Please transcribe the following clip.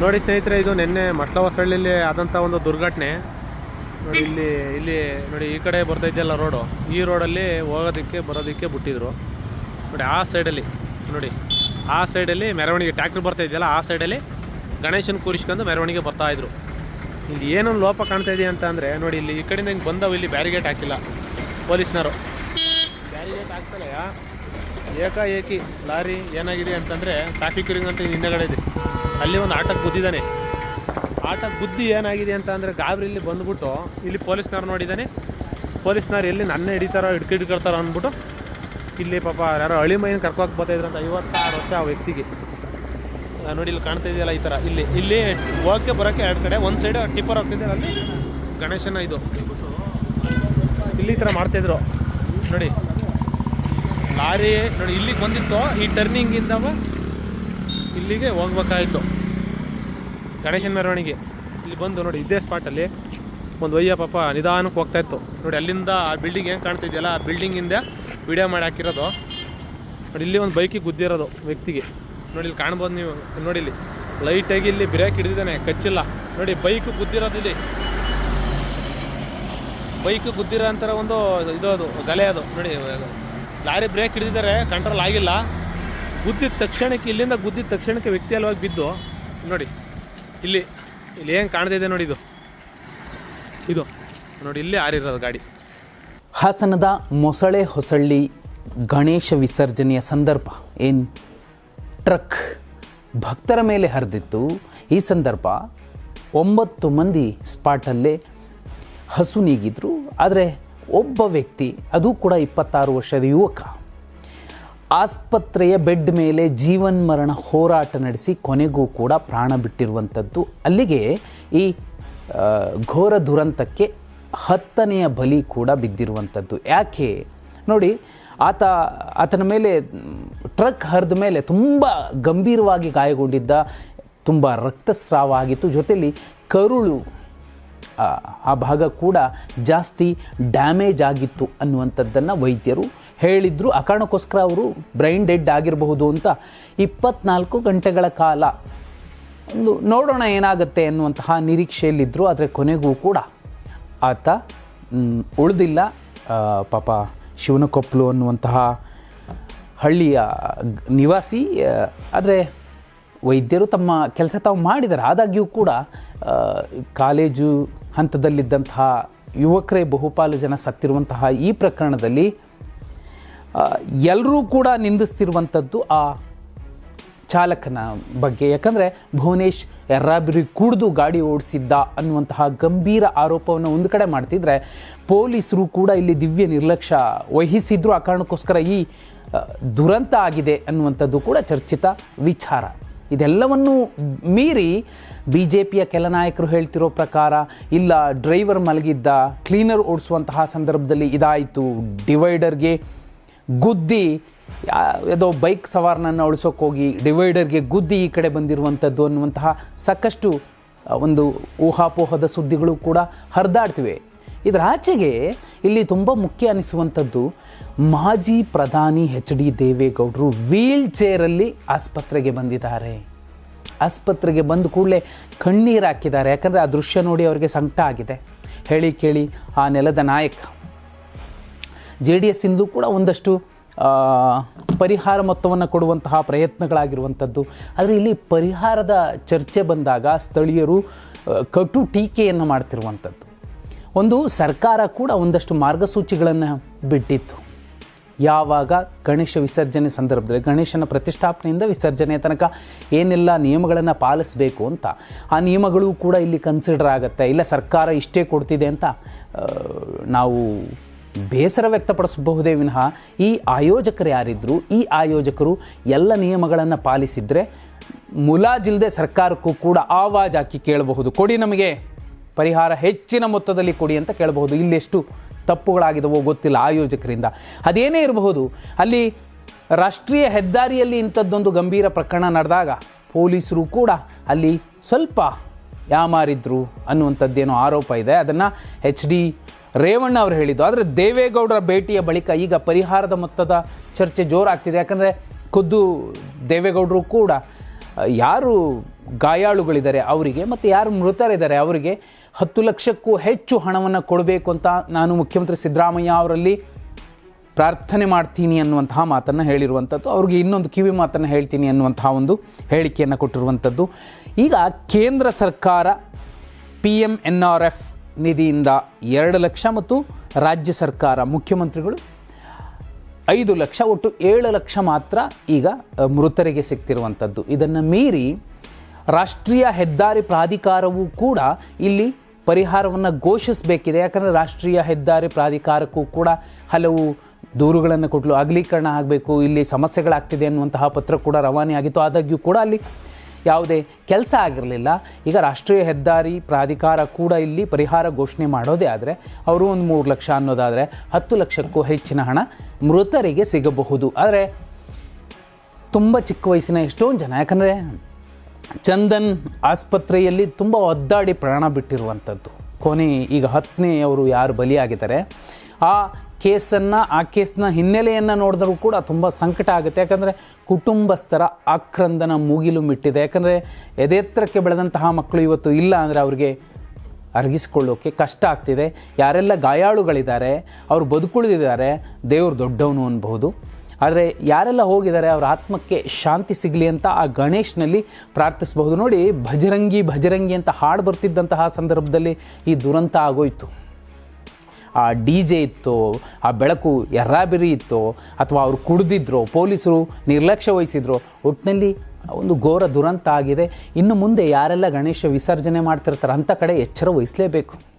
ನೋಡಿ ಸ್ನೇಹಿತರೆ, ಇದು ನಿನ್ನೆ ಮಟ್ಲ ಹೊಸಳ್ಳಿಲಿ ಆದಂಥ ಒಂದು ದುರ್ಘಟನೆ. ನೋಡಿ ಇಲ್ಲಿ ಇಲ್ಲಿ ನೋಡಿ ಈ ಕಡೆ ಬರ್ತಾ ಇದೆಯಲ್ಲ ರೋಡು ಈ ರೋಡಲ್ಲಿ ಹೋಗೋದಕ್ಕೆ, ಬರೋದಕ್ಕೆ ಬಿಟ್ಟಿದ್ರು. ನೋಡಿ ಆ ಸೈಡಲ್ಲಿ ನೋಡಿ ಆ ಸೈಡಲ್ಲಿ ಮೆರವಣಿಗೆ ಟ್ಯಾಕ್ಟ್ರ್ ಬರ್ತಾ ಇದೆಯಲ್ಲ, ಆ ಸೈಡಲ್ಲಿ ಗಣೇಶನ ಕೂರಿಸ್ಕೊಂಡು ಮೆರವಣಿಗೆ ಬರ್ತಾಯಿದ್ರು ಇಲ್ಲಿ ಏನೊಂದು ಲೋಪ ಕಾಣ್ತಾ ಇದೆಯಾ ಅಂತ ಅಂದರೆ, ನೋಡಿ ಇಲ್ಲಿ ಈ ಕಡೆಯಿಂದ ಹಿಂಗೆ ಬಂದವು, ಇಲ್ಲಿ ಬ್ಯಾರಿಗೇಟ್ ಹಾಕಿಲ್ಲ ಪೊಲೀಸ್ನವರು. ಬ್ಯಾರಿಗೇಟ್ ಹಾಕ್ತಲೆಯ ಏಕಾಏಕಿ ಲಾರಿ ಏನಾಗಿದೆ ಅಂತಂದರೆ ಟ್ರಾಫಿಕ್ ರಿಂಗ್ ಅಂತ ಹಿಂದೆಗಡೆ ಇದೆ. ಅಲ್ಲಿ ಒಂದು ಆಟಕ್ಕೆ ಬುದ್ದಿದ್ದಾನೆ ಆಟಕ್ಕೆ ಬುದ್ಧಿ ಏನಾಗಿದೆ ಅಂತ ಅಂದರೆ ಇಲ್ಲಿ ಬಂದ್ಬಿಟ್ಟು ಇಲ್ಲಿ ಪೊಲೀಸ್ನವ್ರು ನೋಡಿದ್ದಾನೆ. ಪೊಲೀಸ್ನವ್ರು ಎಲ್ಲಿ ನನ್ನ ಹಿಡಿತಾರೋ, ಹಿಡ್ಕೊ ಹಿಡ್ಕೊಳ್ತಾರೋ ಅಂದ್ಬಿಟ್ಟು ಇಲ್ಲಿ ಪಾಪ ಯಾರೋ ಹಳಿ ಮೈನ ಕರ್ಕೋಕೆ ಅಂತ ಐವತ್ತಾರು ವರ್ಷ ಆ ವ್ಯಕ್ತಿಗೆ. ನೋಡಿ ಇಲ್ಲಿ ಕಾಣ್ತಾ ಇದೆಯಲ್ಲ ಈ ಥರ. ಇಲ್ಲಿ ಇಲ್ಲಿ ಹೋಗಕ್ಕೆ ಬರೋಕ್ಕೆ ಎರಡು ಕಡೆ, ಒಂದು ಸೈಡ್ ಟಿಪ್ಪರ್ ಹೋಗ್ತಿದ್ದಾರೆ ಅಲ್ಲಿ ಗಣೇಶನ ಇದು. ಇಲ್ಲಿ ಈ ಥರ ಮಾಡ್ತಾಯಿದ್ರು ನೋಡಿ, ಲಾರಿ, ನೋಡಿ ಇಲ್ಲಿಗೆ ಬಂದಿತ್ತು, ಈ ಟರ್ನಿಂಗಿಂದವ ಇಲ್ಲಿಗೆ ಹೋಗ್ಬೇಕಾಯ್ತು. ಗಣೇಶನ ಮೆರವಣಿಗೆ. ಇಲ್ಲಿ ಬಂದು ನೋಡಿ, ಇದೇ ಸ್ಪಾಟಲ್ಲಿ ಒಂದು ಒಯ್ಯ ಪಾಪ ನಿಧಾನಕ್ಕೆ ಹೋಗ್ತಾ ಇತ್ತು. ನೋಡಿ, ಅಲ್ಲಿಂದ ಆ ಬಿಲ್ಡಿಂಗ್ ಏನು ಕಾಣ್ತಿದೆಯಲ್ಲ ಆ ಬಿಲ್ಡಿಂಗಿಂದ ವಿಡಿಯೋ ಮಾಡಿ ಹಾಕಿರೋದು. ನೋಡಿ, ಇಲ್ಲಿ ಒಂದು ಬೈಕಿಗೆ ಗುದ್ದಿರೋದು ವ್ಯಕ್ತಿಗೆ. ನೋಡಿ, ಇಲ್ಲಿ ಕಾಣ್ಬೋದು ನೀವು. ನೋಡಿ, ಇಲ್ಲಿ ಲೈಟಾಗಿ ಇಲ್ಲಿ ಬ್ರೇಕ್ ಹಿಡಿದಿದ್ದಾನೆ, ಕಚ್ಚಿಲ್ಲ. ನೋಡಿ ಬೈಕ್ ಗುದ್ದಿರೋದು ಇಲ್ಲಿ. ಬೈಕ್ ಗುದ್ದಿರೋ ಅಂತರ ಒಂದು ಇದು ಅದು, ಗಲೆ ಅದು. ನೋಡಿ, ಲಾರಿ ಬ್ರೇಕ್ ಹಿಡಿದಿದ್ದಾರೆ ಕಂಟ್ರೋಲ್ ಆಗಿಲ್ಲ. ಗುದ್ದಿದ ತಕ್ಷಣಕ್ಕೆ, ಇಲ್ಲಿಂದ ಗುದ್ದಿದ ತಕ್ಷಣಕ್ಕೆ ವ್ಯಕ್ತಿ ಅಲ್ವಾಗಿ ಬಿದ್ದು, ನೋಡಿ, ಇಲ್ಲಿ ಇಲ್ಲಿ ಏನು ಕಾಣ್ತಿದೆ ನೋಡಿ ಇದು. ಇದು, ನೋಡಿ, ಇಲ್ಲಿ ಆರಿರೋದು ಗಾಡಿ. ಹಾಸನದ ಮೊಸಳೆ ಹೊಸಳ್ಳಿ ಗಣೇಶ ವಿಸರ್ಜನೆಯ ಸಂದರ್ಭ. ಏನು ಟ್ರಕ್ ಭಕ್ತರ ಮೇಲೆ ಹರಿದಿತ್ತು. ಈ ಸಂದರ್ಭ ಒಂಬತ್ತು ಮಂದಿ ಸ್ಪಾಟಲ್ಲೇ ಹಸು ನೀಗಿದ್ರು. ಆದರೆ ಒಬ್ಬ ವ್ಯಕ್ತಿ, ಅದು ಕೂಡ ಇಪ್ಪತ್ತಾರು ವರ್ಷದ ಯುವಕ. ಆಸ್ಪತ್ರೆಯ ಬೆಡ್ ಮೇಲೆ ಜೀವನ್ಮರಣ ಹೋರಾಟ ನಡೆಸಿ ಕೊನೆಗೂ ಕೂಡ ಪ್ರಾಣ ಬಿಟ್ಟಿರುವಂಥದ್ದು. ಅಲ್ಲಿಗೆ ಈ ಘೋರ ದುರಂತಕ್ಕೆ ಹತ್ತನೆಯ ಬಲಿ ಕೂಡ ಬಿದ್ದಿರುವಂಥದ್ದು. ಯಾಕೆ? ನೋಡಿ ಆತ ಆತನ ಮೇಲೆ ಟ್ರಕ್ ಹರಿದ ಮೇಲೆ ತುಂಬ ಗಂಭೀರವಾಗಿ ಗಾಯಗೊಂಡಿದ್ದ ತುಂಬ ರಕ್ತಸ್ರಾವ ಆಗಿತ್ತು ಜೊತೆಯಲ್ಲಿ ಕರುಳು ಆ, ಭಾಗ ಕೂಡ ಜಾಸ್ತಿ ಡ್ಯಾಮೇಜ್ ಆಗಿತ್ತು ಅನ್ನುವಂಥದ್ದನ್ನು ವೈದ್ಯರು ಹೇಳಿದ್ರು. ಆ ಕಾರಣಕ್ಕೋಸ್ಕರ ಅವರು ಬ್ರೈನ್ ಡೆಡ್ ಆಗಿರಬಹುದು ಅಂತ ಇಪ್ಪತ್ನಾಲ್ಕು ಗಂಟೆಗಳ ಕಾಲ ಒಂದು ನೋಡೋಣ ಏನಾಗುತ್ತೆ ಅನ್ನುವಂತಹ ನಿರೀಕ್ಷೆಯಲ್ಲಿದ್ದರು ಆದರೆ ಕೊನೆಗೂ ಕೂಡ ಆತ ಉಳಿದಿಲ್ಲ. ಪಾಪ ಶಿವನಕೊಪ್ಪಲು ಅನ್ನುವಂತಹ ಹಳ್ಳಿಯ ನಿವಾಸಿ ಆದರೆ ವೈದ್ಯರು ತಮ್ಮ ಕೆಲಸ ತಾವು ಮಾಡಿದ್ದಾರೆ. ಆದಾಗ್ಯೂ ಕೂಡ ಕಾಲೇಜು ಹಂತದಲ್ಲಿದ್ದಂತಹ ಯುವಕರೇ ಬಹುಪಾಲು ಜನ ಸತ್ತಿರುವಂತಹ ಈ ಪ್ರಕರಣದಲ್ಲಿ ಎಲ್ಲರೂ ಕೂಡ ನಿಂದಿಸ್ತಿರುವಂಥದ್ದು ಆ ಚಾಲಕನ ಬಗ್ಗೆ. ಯಾಕಂದರೆ ಭುವನೇಶ್ ಎರ್ರಾಬಿರಿ ಕುಡಿದು ಗಾಡಿ ಓಡಿಸಿದ್ದ ಅನ್ನುವಂತಹ ಗಂಭೀರ ಆರೋಪವನ್ನು ಒಂದು ಕಡೆ ಮಾಡ್ತಿದ್ರೆ ಪೊಲೀಸರು ಕೂಡ ಇಲ್ಲಿ ದಿವ್ಯ ನಿರ್ಲಕ್ಷ್ಯ ವಹಿಸಿದ್ರು. ಆ ಕಾರಣಕ್ಕೋಸ್ಕರ ಈ ದುರಂತ ಆಗಿದೆ ಅನ್ನುವಂಥದ್ದು ಕೂಡ ಚರ್ಚಿತ ವಿಚಾರ. ಇದೆಲ್ಲವನ್ನೂ ಮೀರಿ ಬಿ ಜೆ ಪಿಯ ಕೆಲ ನಾಯಕರು ಹೇಳ್ತಿರೋ ಪ್ರಕಾರ, ಇಲ್ಲ ಡ್ರೈವರ್ ಮಲಗಿದ್ದ, ಕ್ಲೀನರ್ ಓಡಿಸುವಂತಹ ಸಂದರ್ಭದಲ್ಲಿ ಇದಾಯಿತು, ಡಿವೈಡರ್ಗೆ ಗುದ್ದಿ ಯಾವುದೋ ಬೈಕ್ ಸವಾರನನ್ನು ಉಳಿಸೋಕೆ ಹೋಗಿ, ಡಿವೈಡರ್ಗೆ ಗುದ್ದಿ ಈ ಕಡೆ ಬಂದಿರುವಂಥದ್ದು ಅನ್ನುವಂತಹ ಸಾಕಷ್ಟು ಒಂದು ಊಹಾಪೋಹದ ಸುದ್ದಿಗಳು ಕೂಡ ಹರಿದಾಡ್ತಿವೆ. ಇದರ ಆಚೆಗೆ ಇಲ್ಲಿ ತುಂಬ ಮುಖ್ಯ ಅನಿಸುವಂಥದ್ದು, ಮಾಜಿ ಪ್ರಧಾನಿ ಎಚ್ ಡಿ ದೇವೇಗೌಡರು ವೀಲ್ ಚೇರಲ್ಲಿ ಆಸ್ಪತ್ರೆಗೆ ಬಂದಿದ್ದಾರೆ. ಆಸ್ಪತ್ರೆಗೆ ಬಂದ ಕೂಡಲೇ ಕಣ್ಣೀರು ಹಾಕಿದ್ದಾರೆ. ಯಾಕಂದರೆ ಆ ದೃಶ್ಯ ನೋಡಿ ಅವರಿಗೆ ಸಂಕಟ ಆಗಿದೆ. ಹೇಳಿ ಕೇಳಿ ಆ ನೆಲದ ನಾಯಕ ಜೆ ಡಿ ಎಸ್ಸಿಂದಲೂ ಕೂಡ ಒಂದಷ್ಟು ಪರಿಹಾರ ಮೊತ್ತವನ್ನು ಕೊಡುವಂತಹ ಪ್ರಯತ್ನಗಳಾಗಿರುವಂಥದ್ದು. ಆದರೆ ಇಲ್ಲಿ ಪರಿಹಾರದ ಚರ್ಚೆ ಬಂದಾಗ ಸ್ಥಳೀಯರು ಕಟು ಟೀಕೆಯನ್ನು ಮಾಡ್ತಿರುವಂಥದ್ದು. ಒಂದು ಸರ್ಕಾರ ಕೂಡ ಒಂದಷ್ಟು ಮಾರ್ಗಸೂಚಿಗಳನ್ನು ಬಿಟ್ಟಿತ್ತು. ಯಾವಾಗ ಗಣೇಶ ವಿಸರ್ಜನೆ ಸಂದರ್ಭದಲ್ಲಿ, ಗಣೇಶನ ಪ್ರತಿಷ್ಠಾಪನೆಯಿಂದ ವಿಸರ್ಜನೆಯ ತನಕ ಏನೆಲ್ಲ ನಿಯಮಗಳನ್ನು ಪಾಲಿಸಬೇಕು ಅಂತ, ಆ ನಿಯಮಗಳು ಕೂಡ ಇಲ್ಲಿ ಕನ್ಸಿಡರ್ ಆಗುತ್ತೆ. ಇಲ್ಲ ಸರ್ಕಾರ ಇಷ್ಟೇ ಕೊಡ್ತಿದೆ ಅಂತ ನಾವು ಬೇಸರ ವ್ಯಕ್ತಪಡಿಸಬಹುದೇ ವಿನಃ ಈ ಆಯೋಜಕರು ಯಾರಿದ್ದರು ಈ ಆಯೋಜಕರು ಎಲ್ಲ ನಿಯಮಗಳನ್ನು ಪಾಲಿಸಿದರೆ ಮುಲಾಜಿಲ್ಲದೆ ಸರ್ಕಾರಕ್ಕೂ ಕೂಡ ಆವಾಜ್ ಹಾಕಿ ಕೇಳಬಹುದು. ಕೊಡಿ ನಮಗೆ. ಪರಿಹಾರ ಹೆಚ್ಚಿನ ಮೊತ್ತದಲ್ಲಿ ಕೊಡಿ ಅಂತ ಕೇಳಬಹುದು. ಇಲ್ಲೆಷ್ಟು ತಪ್ಪುಗಳಾಗಿದವೋ ಗೊತ್ತಿಲ್ಲ ಆಯೋಜಕರಿಂದ. ಅದೇನೇ ಇರಬಹುದು, ಅಲ್ಲಿ ರಾಷ್ಟ್ರೀಯ ಹೆದ್ದಾರಿಯಲ್ಲಿ ಇಂಥದ್ದೊಂದು ಗಂಭೀರ ಪ್ರಕರಣ ನಡೆದಾಗ ಪೊಲೀಸರು ಕೂಡ ಅಲ್ಲಿ ಸ್ವಲ್ಪ ಯಾಮಾರಿದ್ರು ಅನ್ನುವಂಥದ್ದೇನೋ ಆರೋಪ ಇದೆ. ಅದನ್ನು ಎಚ್ ಡಿ ರೇವಣ್ಣ ಅವರು ಹೇಳಿದ್ದು. ಆದರೆ ದೇವೇಗೌಡರ ಭೇಟಿಯ ಬಳಿಕ ಈಗ ಪರಿಹಾರದ ಮೊತ್ತದ ಚರ್ಚೆ ಜೋರಾಗ್ತಿದೆ. ಯಾಕಂದರೆ ಖುದ್ದು ದೇವೇಗೌಡರು ಕೂಡ ಯಾರು ಗಾಯಾಳುಗಳಿದ್ದಾರೆ ಅವರಿಗೆ ಮತ್ತು ಯಾರು ಮೃತರಿದ್ದಾರೆ ಅವರಿಗೆ ಹತ್ತು ಲಕ್ಷಕ್ಕೂ ಹೆಚ್ಚು ಹಣವನ್ನು ಕೊಡಬೇಕು ಅಂತ ನಾನು ಮುಖ್ಯಮಂತ್ರಿ ಸಿದ್ದರಾಮಯ್ಯ ಅವರಲ್ಲಿ ಪ್ರಾರ್ಥನೆ ಮಾಡ್ತೀನಿ ಅನ್ನುವಂತಹ ಮಾತನ್ನು ಹೇಳಿರುವಂಥದ್ದು. ಅವ್ರಿಗೆ ಇನ್ನೊಂದು ಕಿವಿ ಮಾತನ್ನು ಹೇಳ್ತೀನಿ ಅನ್ನುವಂತಹ ಒಂದು ಹೇಳಿಕೆಯನ್ನು ಕೊಟ್ಟಿರುವಂಥದ್ದು. ಈಗ ಕೇಂದ್ರ ಸರ್ಕಾರ, P M N R F ನಿಧಿಯಿಂದ ಎರಡು ಲಕ್ಷ ಮತ್ತು ರಾಜ್ಯ ಸರ್ಕಾರ, ಮುಖ್ಯಮಂತ್ರಿಗಳು ಐದು ಲಕ್ಷ, ಒಟ್ಟು ಏಳು ಲಕ್ಷ ಮಾತ್ರ ಈಗ ಮೃತರಿಗೆ ಸಿಗ್ತಿರುವಂಥದ್ದು ಇದನ್ನು ಮೀರಿ ರಾಷ್ಟ್ರೀಯ ಹೆದ್ದಾರಿ ಪ್ರಾಧಿಕಾರವೂ ಕೂಡ ಇಲ್ಲಿ ಪರಿಹಾರವನ್ನು ಘೋಷಿಸಬೇಕಿದೆ. ಯಾಕಂದರೆ ರಾಷ್ಟ್ರೀಯ ಹೆದ್ದಾರಿ ಪ್ರಾಧಿಕಾರಕ್ಕೂ ಕೂಡ ಹಲವು ದೂರುಗಳನ್ನು ಕೊಟ್ಟಲು ಅಗಲೀಕರಣ ಆಗಬೇಕು, ಇಲ್ಲಿ ಸಮಸ್ಯೆಗಳಾಗ್ತಿದೆ ಅನ್ನುವಂತಹ ಪತ್ರ ಕೂಡ ರವಾನೆ ಆಗಿತ್ತು ಆದಾಗ್ಯೂ ಕೂಡ ಅಲ್ಲಿ ಯಾವುದೇ ಕೆಲಸ ಆಗಿರಲಿಲ್ಲ. ಈಗ ರಾಷ್ಟ್ರೀಯ ಹೆದ್ದಾರಿ ಪ್ರಾಧಿಕಾರ ಕೂಡ ಇಲ್ಲಿ ಪರಿಹಾರ ಘೋಷಣೆ ಮಾಡೋದೇ ಆದರೆ ಅವರು ಒಂದು ಮೂರು ಲಕ್ಷ ಅನ್ನೋದಾದರೆ ಹತ್ತು ಲಕ್ಷಕ್ಕೂ ಹೆಚ್ಚಿನ ಹಣ ಮೃತರಿಗೆ ಸಿಗಬಹುದು. ಆದರೆ ತುಂಬ ಚಿಕ್ಕ ವಯಸ್ಸಿನ ಎಷ್ಟೊಂದು ಜನ, ಯಾಕಂದರೆ ಚಂದನ್ ಆಸ್ಪತ್ರೆಯಲ್ಲಿ ತುಂಬ ಒದ್ದಾಡಿ ಪ್ರಾಣ ಬಿಟ್ಟಿರುವಂಥದ್ದು ಕೊನೆ ಈಗ ಹತ್ತನೇ ಅವರು ಯಾರು ಬಲಿಯಾಗಿದ್ದಾರೆ, ಆ ಕೇಸನ್ನು, ಆ ಕೇಸ್ನ ಹಿನ್ನೆಲೆಯನ್ನು ನೋಡಿದ್ರೂ ಕೂಡ ತುಂಬ ಸಂಕಟ ಆಗುತ್ತೆ. ಯಾಕಂದರೆ ಕುಟುಂಬಸ್ಥರ ಆಕ್ರಂದನ ಮುಗಿಲು ಮಿಟ್ಟಿದೆ. ಯಾಕಂದರೆ ಎದೆತ್ತರಕ್ಕೆ ಬೆಳೆದಂತಹ ಮಕ್ಕಳು ಇವತ್ತು ಇಲ್ಲ ಅಂದರೆ ಅವರಿಗೆ ಅರಗಿಸ್ಕೊಳ್ಳೋಕ್ಕೆ ಕಷ್ಟ ಆಗ್ತಿದೆ. ಯಾರೆಲ್ಲ ಗಾಯಾಳುಗಳಿದ್ದಾರೆ, ಅವರು ಬದುಕುಳಿದಿದ್ದಾರೆ, ದೇವರು ದೊಡ್ಡವನು ಅನ್ಬಹುದು. ಆದರೆ ಯಾರೆಲ್ಲ ಹೋಗಿದ್ದಾರೆ, ಅವರ ಆತ್ಮಕ್ಕೆ ಶಾಂತಿ ಸಿಗಲಿ ಅಂತ ಆ ಗಣೇಶ್ನಲ್ಲಿ ಪ್ರಾರ್ಥಿಸಬಹುದು. ನೋಡಿ, ಭಜರಂಗಿ ಭಜರಂಗಿ ಅಂತ ಹಾಡು ಬರ್ತಿದ್ದಂತಹ ಸಂದರ್ಭದಲ್ಲಿ ಈ ದುರಂತ ಆಗೋಯ್ತು. ಆ ಡಿ ಜೆ ಇತ್ತು, ಆ ಬೆಳಕು ಎರ್ರಾಬಿರಿ ಇತ್ತು, ಅಥವಾ ಅವರು ಕುಡಿದಿದ್ರು, ಪೊಲೀಸರು ನಿರ್ಲಕ್ಷ್ಯ ವಹಿಸಿದ್ರು ಒಟ್ಟಿನಲ್ಲಿ ಒಂದು ಘೋರ ದುರಂತ ಆಗಿದೆ. ಇನ್ನು ಮುಂದೆ ಯಾರೆಲ್ಲ ಗಣೇಶ ವಿಸರ್ಜನೆ ಮಾಡ್ತಿರ್ತಾರೆ ಅಂಥ ಕಡೆ ಎಚ್ಚರ ವಹಿಸಲೇಬೇಕು.